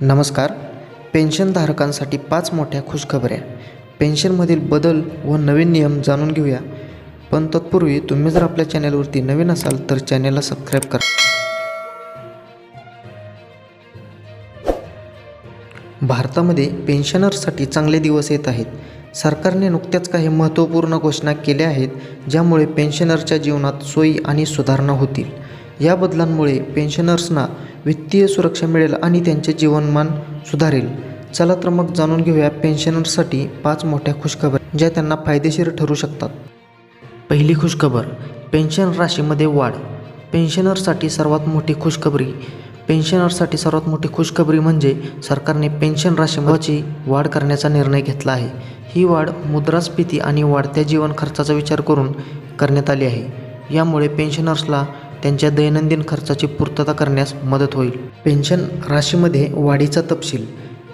नमस्कार. पेन्शनधारकांसाठी पाच मोठ्या खुशखबऱ्या. पेन्शनमधील बदल व नवीन नियम जाणून घेऊया. पण तत्पूर्वी तुम्ही जर आपल्या चॅनलवरती नवीन असाल तर चॅनलला सबस्क्राईब करा. भारतामध्ये पेन्शनर्ससाठी चांगले दिवस येत आहेत. सरकारने नुकत्याच काही महत्त्वपूर्ण घोषणा केल्या आहेत ज्यामुळे पेन्शनरच्या जीवनात सोयी आणि सुधारणा होतील. या बदलांमुळे पेन्शनर्सना वित्तीय सुरक्षा मिळेल आणि त्यांचे जीवनमान सुधारेल. चला तर मग जाणून घेऊया पेन्शनर्ससाठी पाच मोठ्या खुशखबर ज्या त्यांना फायदेशीर ठरू शकतात. पहिली खुशखबर पेन्शन राशीमध्ये वाढ. पेन्शनरसाठी सर्वात मोठी खुशखबरी पेन्शनरसाठी सर्वात मोठी खुशखबरी म्हणजे सरकारने पेन्शन राशीमध्ये वाढ करण्याचा निर्णय घेतला आहे. ही वाढ मुद्रास्फीती आणि वाढत्या जीवन खर्चाचा विचार करून करण्यात आली आहे. यामुळे पेन्शनर्सला त्यांच्या दैनंदिन खर्चाची पूर्तता करण्यास मदत होईल. पेन्शन राशीमध्ये वाढीचा तपशील.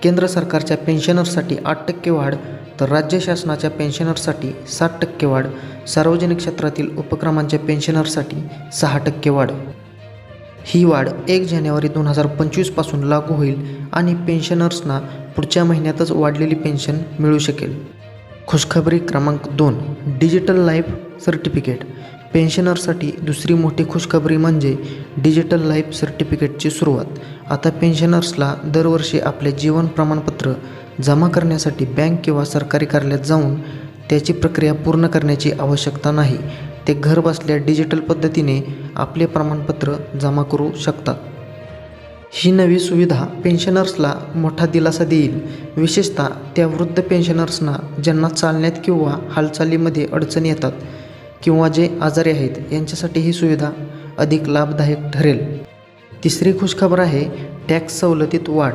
केंद्र सरकारच्या पेन्शनरसाठी आठ टक्के वाढ तर राज्य शासनाच्या पेन्शनरसाठी सात टक्के वाढ. सार्वजनिक क्षेत्रातील उपक्रमांच्या पेन्शनरसाठी सहा टक्के वाढ. ही वाढ एक जानेवारी दोन हजार पंचवीसपासून लागू होईल आणि पेन्शनर्सना पुढच्या महिन्यातच वाढलेली पेन्शन मिळू शकेल. खुशखबरी क्रमांक दोन. Digital life certificate. पेन्शनरसाठी दुसरी मोठी खुशखबरी म्हणजे डिजिटल लाईफ सर्टिफिकेटची सुरुवात. आता पेन्शनर्सला दरवर्षी आपले जीवन प्रमाणपत्र जमा करण्यासाठी बँक किंवा सरकारी कार्यालयात जाऊन त्याची प्रक्रिया पूर्ण करण्याची आवश्यकता नाही. ते घरबसल्या डिजिटल पद्धतीने आपले प्रमाणपत्र जमा करू शकतात. ही नवी सुविधा पेन्शनर्सला मोठा दिलासा देईल. विशेषतः त्या वृद्ध पेन्शनर्सना ज्यांना चालण्यात किंवा हालचालीमध्ये अडचणी येतात किंवा जे आजारी आहेत यांच्यासाठी ही सुविधा अधिक लाभदायक ठरेल. तिसरी खुशखबर आहे टॅक्स सवलतीत वाढ.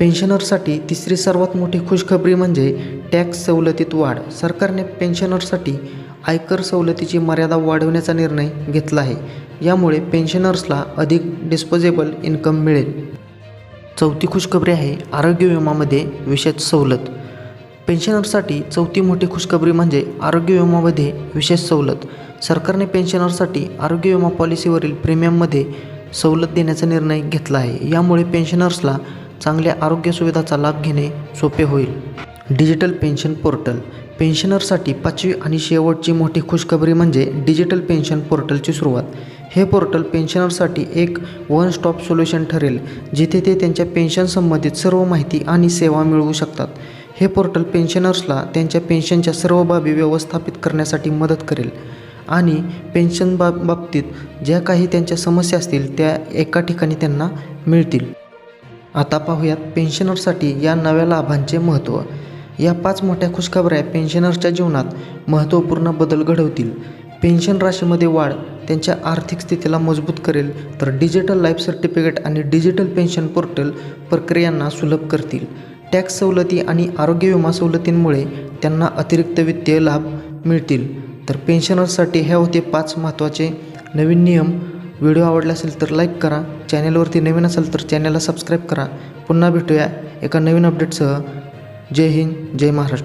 पेन्शनरसाठी तिसरी सर्वात मोठी खुशखबरी म्हणजे टॅक्स सवलतीत वाढ. सरकारने पेन्शनरसाठी आयकर सवलतीची मर्यादा वाढवण्याचा निर्णय घेतला आहे. यामुळे पेन्शनर्सला अधिक डिस्पोजेबल इन्कम मिळेल. चौथी खुशखबरी आहे आरोग्य विमामध्ये विशेष सवलत. पेन्शनरसाठी चौथी मोठी खुशखबरी म्हणजे आरोग्य विमामध्ये विशेष सवलत. सरकारने पेन्शनरसाठी आरोग्य विमा पॉलिसीवरील प्रीमियममध्ये सवलत देण्याचा निर्णय घेतला आहे. यामुळे पेन्शनर्सला चांगल्या आरोग्य सुविधाचा लाभ घेणे सोपे होईल. Digital pension portal. पेन्शनरसाठी पाचवी आणि शेवटची मोठी खुशखबरी म्हणजे डिजिटल पेन्शन पोर्टलची सुरुवात. हे पोर्टल पेन्शनरसाठी एक वन स्टॉप सोल्युशन ठरेल जिथे ते त्यांच्या पेन्शन संबंधित सर्व माहिती आणि सेवा मिळवू शकतात. हे पोर्टल पेन्शनर्सला त्यांच्या पेन्शनच्या सर्व बाबी व्यवस्थापित करण्यासाठी मदत करेल. आणि पेन्शन बाब बाबतीत ज्या काही त्यांच्या समस्या असतील त्या एका ठिकाणी त्यांना मिळतील. आता पाहूयात पेन्शनरसाठी या नव्या लाभांचे महत्त्व. या पाच मोठ्या खुशखबऱ्या पेन्शनर्सच्या जीवनात महत्त्वपूर्ण बदल घडवतील. पेन्शन राशीमध्ये वाढ त्यांच्या आर्थिक स्थितीला मजबूत करेल तर डिजिटल लाईफ सर्टिफिकेट आणि डिजिटल पेन्शन पोर्टल प्रक्रियांना सुलभ करतील. टॅक्स सवलती आणि आरोग्य विमा सवलतींमुळे त्यांना अतिरिक्त वित्तीय लाभ मिळतील. तर पेन्शनर्ससाठी ह्या होते पाच महत्त्वाचे नवीन नियम. व्हिडिओ आवडला असेल तर लाईक करा. चॅनलवरती नवीन असेल तर चॅनलला सबस्क्राईब करा. पुन्हा भेटूया एका नवीन अपडेटसह. जय हिंद जय महाराष्ट्र.